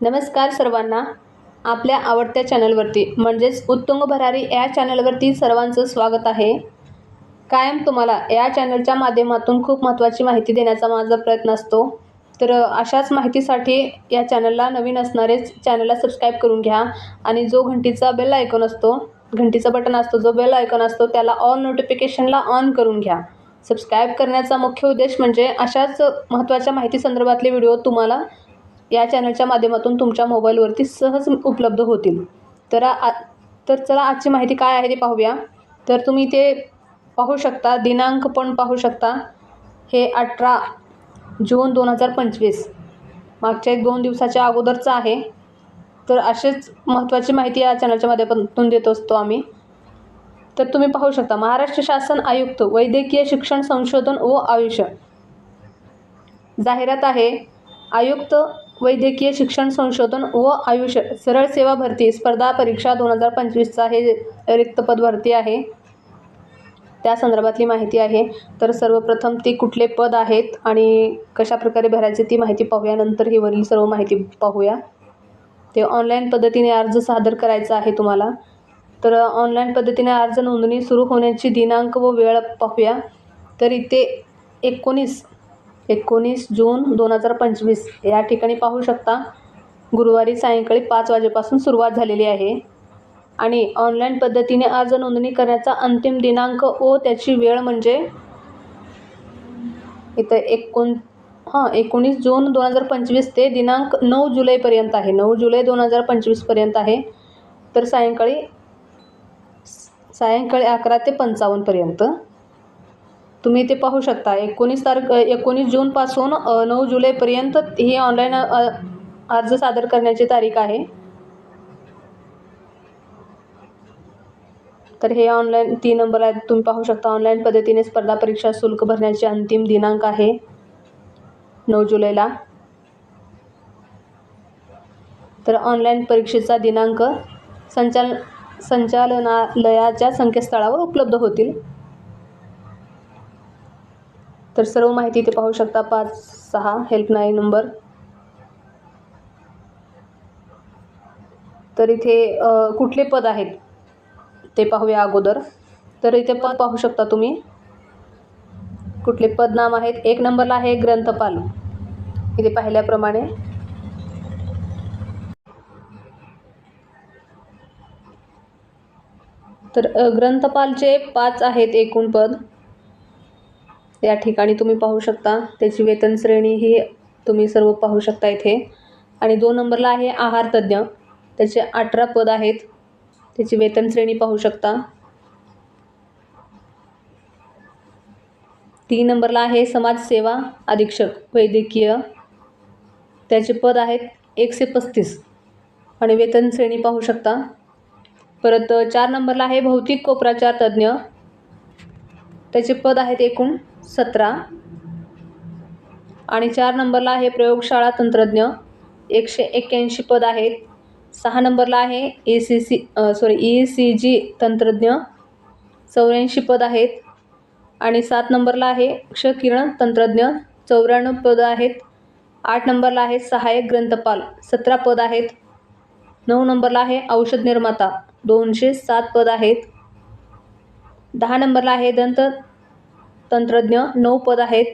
नमस्कार सर्वांना. आपल्या आवडत्या चॅनलवरती म्हणजेच उत्तुंग भरारी या चॅनलवरती सर्वांचं स्वागत आहे. कायम तुम्हाला या चॅनलच्या माध्यमातून खूप महत्त्वाची माहिती देण्याचा माझा प्रयत्न असतो. तर अशाच माहितीसाठी या चॅनलला नवीन असणारेच चॅनलला सबस्क्राईब करून घ्या आणि जो घंटीचा बेल आयकॉन असतो घंटीचा बटन असतो जो बेल आयकॉन असतो त्याला ऑन नोटिफिकेशनला ऑन करून घ्या. सबस्क्राईब करण्याचा मुख्य उद्देश म्हणजे अशाच महत्त्वाच्या माहिती संदर्भातले व्हिडिओ तुम्हाला या चॅनलच्या माध्यमातून तुमच्या मोबाईलवरती सहज उपलब्ध होतील. तर आ तर चला आजची माहिती काय आहे ते पाहूया. तर तुम्ही ते पाहू शकता दिनांक पण पाहू शकता. हे अठरा जून दोन हजार पंचवीस. मागच्या एक दोन दिवसाच्या अगोदरचं आहे. तर असेच महत्त्वाची माहिती या चॅनलच्या माध्यमातून देत असतो आम्ही. तर तुम्ही पाहू शकता महाराष्ट्र शासन आयुक्त वैद्यकीय शिक्षण संशोधन व आयुष्य. जाहिरात आहे आयुक्त वैद्यकीय शिक्षण संशोधन व आयुष्य सरळ सेवा भरती स्पर्धा परीक्षा दोन हजार पंचवीसचा हे रिक्तपद भरती आहे. त्या संदर्भातली माहिती आहे. तर सर्वप्रथम ती कुठले पद आहेत आणि कशाप्रकारे भरायचे ती माहिती पाहूया. नंतर ही वरील सर्व माहिती पाहूया. ते ऑनलाईन पद्धतीने अर्ज सादर करायचा आहे तुम्हाला. तर ऑनलाईन पद्धतीने अर्ज नोंदणी सुरू होण्याची दिनांक व वेळ पाहूया. तर इथे एकोणीस एकोणीस जून दोन हजार पंचवीस. या ठिकाणी पाहू शकता गुरुवारी सायंकाळी पाच वाजेपासून सुरुवात झालेली आहे. आणि ऑनलाईन पद्धतीने अर्ज नोंदणी करण्याचा अंतिम दिनांक व त्याची वेळ म्हणजे इथं एकोण हां एकोणीस जून दोन हजार पंचवीस ते दिनांक नऊ जुलैपर्यंत आहे. नऊ जुलै दोन हजार पंचवीसपर्यंत आहे. तर सायंकाळी सायंकाळी अकरा ते पंचावन्नपर्यंत तुम्ही ते पाहू शकता. एकोणीस तारख एकोणीस जूनपासून नऊ जुलैपर्यंत ही ऑनलाईन अर्ज सादर करण्याची तारीख आहे. तर हे ऑनलाईन तीन नंबर आहेत. तुम्ही पाहू शकता ऑनलाईन पद्धतीने स्पर्धा परीक्षा शुल्क भरण्याचे अंतिम दिनांक आहे. नऊ जुलैला. तर ऑनलाईन परीक्षेचा दिनांक संचाल संचालनालयाच्या संकेतस्थळावर उपलब्ध होतील. तर सर्व माहिती इथे पाहू शकता. पाच सहा हेल्पलाईन नंबर तर इथे कुठले पद आहेत ते पाहूया अगोदर. तर इथे पद पाहू शकता तुम्ही. कुठले पद नाम आहेत? एक नंबरला आहे ग्रंथपाल. इथे पाहिल्याप्रमाणे. तर ग्रंथपालचे पाच आहेत एकूण पद. या ठिकाणी तुम्ही पाहू शकता त्याची वेतन श्रेणी ही तुम्ही सर्व पाहू शकता इथे. आणि दोन नंबरला आहे आहार तज्ज्ञ त्याचे अठरा पद आहेत. त्याची वेतन श्रेणी पाहू शकता. तीन नंबरला आहे समाजसेवा अधीक्षक वैद्यकीय. त्याचे पद आहेत एकशे पस्तीस. आणि वेतन श्रेणी पाहू शकता. परत चार नंबरला आहे भौतिक कोपराचार तज्ज्ञ त्याचे पद आहेत एकूण सतरा. आणि चार नंबरला आहे प्रयोगशाळा तंत्रज्ञ. एकशे एक्क्याऐंशी पद आहेत. सहा नंबरला आहे A C C sorry E C G तंत्रज्ञ. चौऱ्याऐंशी पद आहेत. आणि सात नंबरला आहे क्षकिरण तंत्रज्ञ. चौऱ्याण्णव पद आहेत. आठ नंबरला आहे सहाय्यक ग्रंथपाल. सतरा पद आहेत. नऊ नंबरला आहे औषध निर्माता. दोनशे सात पद आहेत. दहा नंबरला आहे दंत तंत्रज्ञ नऊ पद आहेत.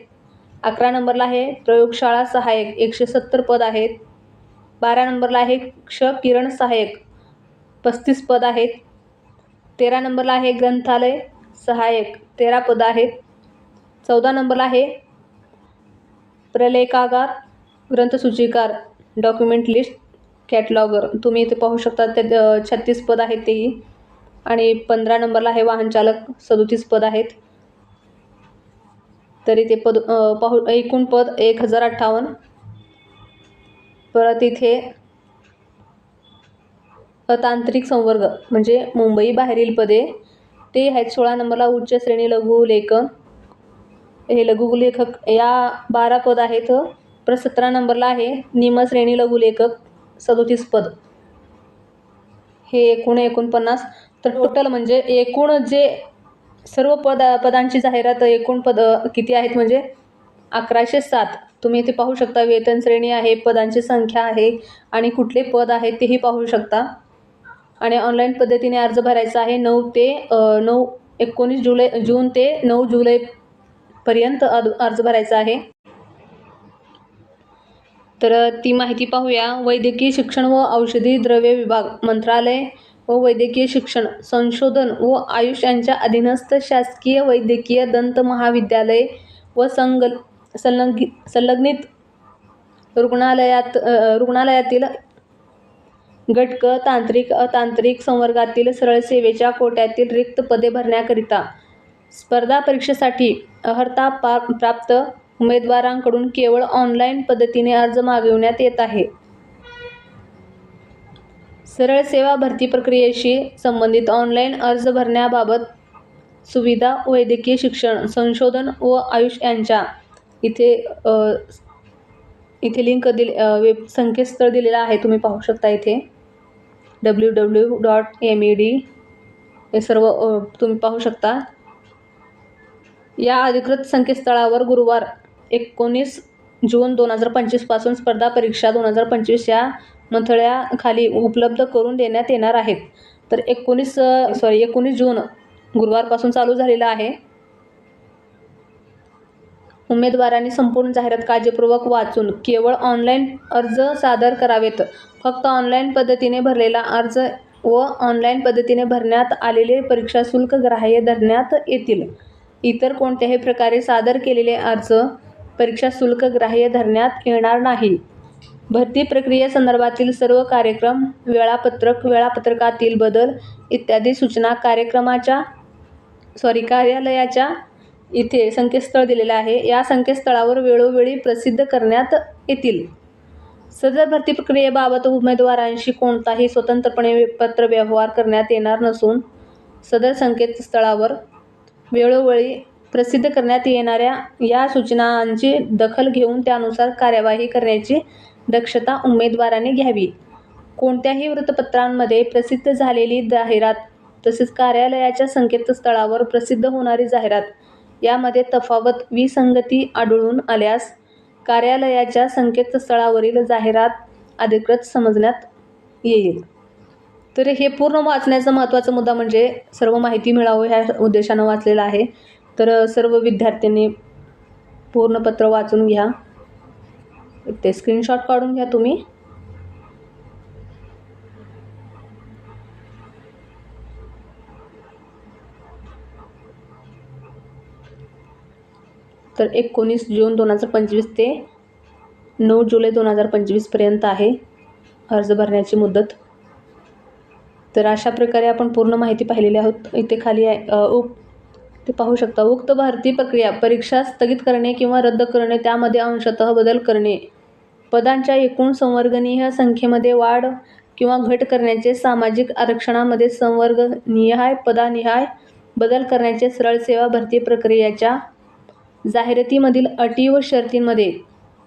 अकरा नंबरला आहे प्रयोगशाळा सहाय्यक एकशे सत्तर पद आहेत. बारा नंबरला आहे क्ष किरण सहाय्यक पस्तीस पद आहेत. तेरा नंबरला आहे ग्रंथालय सहाय्यक तेरा पद आहेत. चौदा नंबरला आहे प्रलेखागार ग्रंथसूचीकार डॉक्युमेंट लिस्ट कॅटलॉगर. तुम्ही इथे पाहू शकता ते छत्तीस पद आहेत तेही. आणि पंधरा नंबरला आहे वाहन चालक सदोतीस पद आहेत. तरी ते पद पाहू एकूण पद एक हजार अठ्ठावन्न. परत इथे अतांत्रिक संवर्ग म्हणजे मुंबई बाहेरील पदे ते आहेत सोळा नंबरला उच्च श्रेणी लघु लेखन. हे लघु लेखक या बारा पद आहेत. परत सतरा नंबरला आहे निमश्रेणी लघुलेखक सदोतीस पद. हे एकूण एकोणपन्नास. तर टोटल म्हणजे एकूण जे सर्व पद पदांची जाहिरात एकूण पद किती आहेत? म्हणजे अकराशे सात. तुम्ही इथे पाहू शकता वेतन श्रेणी आहे पदांची संख्या आहे आणि कुठले पद आहे तेही पाहू शकता. आणि ऑनलाईन पद्धतीने अर्ज भरायचा आहे नऊ ते नऊ एकोणीस जुलै जून ते नऊ जुलैपर्यंत अर्ज अर्ज भरायचा आहे. तर ती माहिती पाहूया. वैद्यकीय शिक्षण व औषधी द्रव्य विभाग मंत्रालय व वैद्यकीय शिक्षण संशोधन व आयुष यांच्या अधीनस्थ शासकीय वैद्यकीय दंत महाविद्यालय व संग संलग्नि संलग्नित रुग्णालयात रुग्णालयातील घटक तांत्रिक अतांत्रिक संवर्गातील सरळ सेवेच्या कोट्यातील रिक्त पदे भरण्याकरिता स्पर्धा परीक्षेसाठी अर्हता पा प्राप्त उमेदवारांकडून केवळ ऑनलाईन पद्धतीने अर्ज मागविण्यात येत आहे. सरळ सेवा भरती प्रक्रियेशी संबंधित ऑनलाईन अर्ज भरण्याबाबत सुविधा वैद्यकीय शिक्षण संशोधन व आयुष यांच्या इथे इथे लिंक दिल वेब संकेतस्थळ दिलेलं आहे. तुम्ही पाहू शकता इथे W W dot M E D हे सर्व तुम्ही पाहू शकता. या अधिकृत संकेतस्थळावर गुरुवार एकोणीस जून दोन हजार पंचवीसपासून स्पर्धा परीक्षा दोन हजार पंचवीस या मथळ्याखाली उपलब्ध करून देण्यात येणार आहेत. तर एकोणीस सॉरी एकोणीस जून गुरुवारपासून चालू झालेला आहे. उमेदवारांनी संपूर्ण जाहिरात काळजीपूर्वक वाचून केवळ ऑनलाईन अर्ज सादर करावेत. फक्त ऑनलाईन पद्धतीने भरलेला अर्ज व ऑनलाईन पद्धतीने भरण्यात आलेले परीक्षा शुल्क ग्राह्य धरण्यात येतील. इतर कोणत्याही प्रकारे सादर केलेले अर्ज परीक्षा शुल्क ग्राह्य धरण्यात येणार नाही. भरती प्रक्रियेसंदर्भातील सर्व कार्यक्रम वेळापत्रक वेळापत्रकातील बदल इत्यादी सूचना कार्यक्रमाच्या सॉरी कार्यालयाच्या इथे संकेतस्थळ दिलेलं आहे. या संकेतस्थळावर वेळोवेळी प्रसिद्ध करण्यात येतील. सदर भरती प्रक्रियेबाबत उमेदवारांशी कोणताही स्वतंत्रपणे पत्र व्यवहार करण्यात येणार नसून सदर संकेतस्थळावर वेळोवेळी प्रसिद्ध करण्यात येणाऱ्या या सूचनांची दखल घेऊन त्यानुसार कार्यवाही करण्याची दक्षता उमेदवाराने घ्यावी. कोणत्याही वृत्तपत्रांमध्ये प्रसिद्ध झालेली जाहिरात तसेच कार्यालयाच्या संकेतस्थळावर प्रसिद्ध होणारी जाहिरात यामध्ये तफावत विसंगती आढळून आल्यास कार्यालयाच्या संकेतस्थळावरील जाहिरात अधिकृत समजण्यात येईल. तर हे पूर्ण वाचण्याचा महत्त्वाचा मुद्दा म्हणजे सर्व माहिती मिळावं ह्या उद्देशानं वाचलेलं आहे. तर सर्व विद्यार्थ्यांनी पूर्ण पत्र वाचून घ्या. ते स्क्रीनशॉट काढून घ्या तुम्ही. तर एकोणीस जून दोन हजार पंचवीस ते नऊ जुलै दोन हजार पंचवीसपर्यंत आहे अर्ज भरण्याची मुदत. तर अशा प्रकारे आपण पूर्ण माहिती पाहिलेली आहोत. इथे खाली आहे उप ते पाहू शकता. उक्त भरती प्रक्रिया परीक्षा स्थगित करणे किंवा रद्द करणे त्यामध्ये अंशतः बदल करणे पदांच्या एकूण संवर्गनीय संख्येमध्ये वाढ किंवा घट करण्याचे सामाजिक आरक्षणामध्ये संवर्गनिहाय पदानिहाय बदल करण्याचे सरळ सेवा भरती प्रक्रियेच्या जाहिरातीमधील अटी व शर्तींमध्ये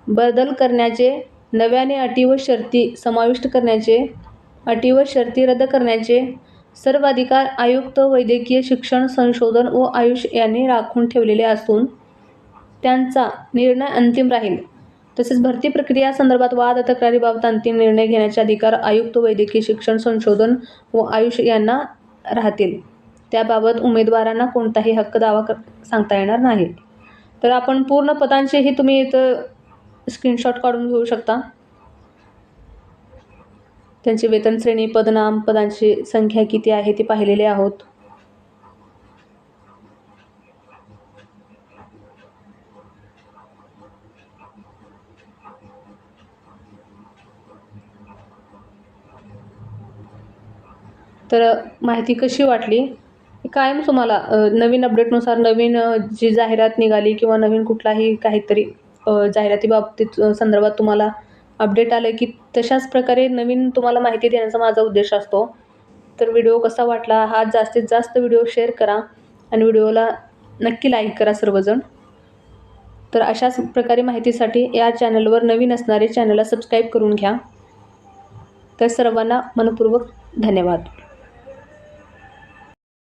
बदल करण्याचे नव्याने अटी व शर्ती समाविष्ट करण्याचे अटी व शर्ती रद्द करण्याचे सर्व अधिकार आयुक्त वैद्यकीय शिक्षण संशोधन व आयुष यांनी राखून ठेवलेले असून त्यांचा निर्णय अंतिम राहील. तसेच भरती प्रक्रिया संदर्भात वाद तक्रारीबाबत अंतिम निर्णय घेण्याचे अधिकार आयुक्त वैद्यकीय शिक्षण संशोधन व आयुष यांना राहतील. त्याबाबत उमेदवारांना कोणताही हक्क दावा कर सांगता येणार नाही. तर आपण पूर्ण पदांचेही तुम्ही इथं स्क्रीनशॉट काढून घेऊ शकता. त्यांची वेतन श्रेणी पदनाम पदांची संख्या किती आहे ती पाहिलेली आहोत. तर माहिती कशी वाटली? कायम तुम्हाला नवीन अपडेटनुसार नवीन जी जाहिरात निघाली किंवा नवीन कुठलाही काहीतरी जाहिरातीबाबतीत संदर्भात तुम्हाला अपडेट आलं की तशाच प्रकारे नवीन तुम्हाला माहिती देण्याचा माझा उद्देश असतो. तर व्हिडिओ कसा वाटला? हा जास्तीत जास्त व्हिडिओ शेअर करा आणि व्हिडिओला नक्की लाईक करा सर्वजण. तर अशाच प्रकारे माहितीसाठी या चॅनलवर नवीन असणारे चॅनलला सबस्क्राईब करून घ्या. तर सर्वांना मनपूर्वक धन्यवाद.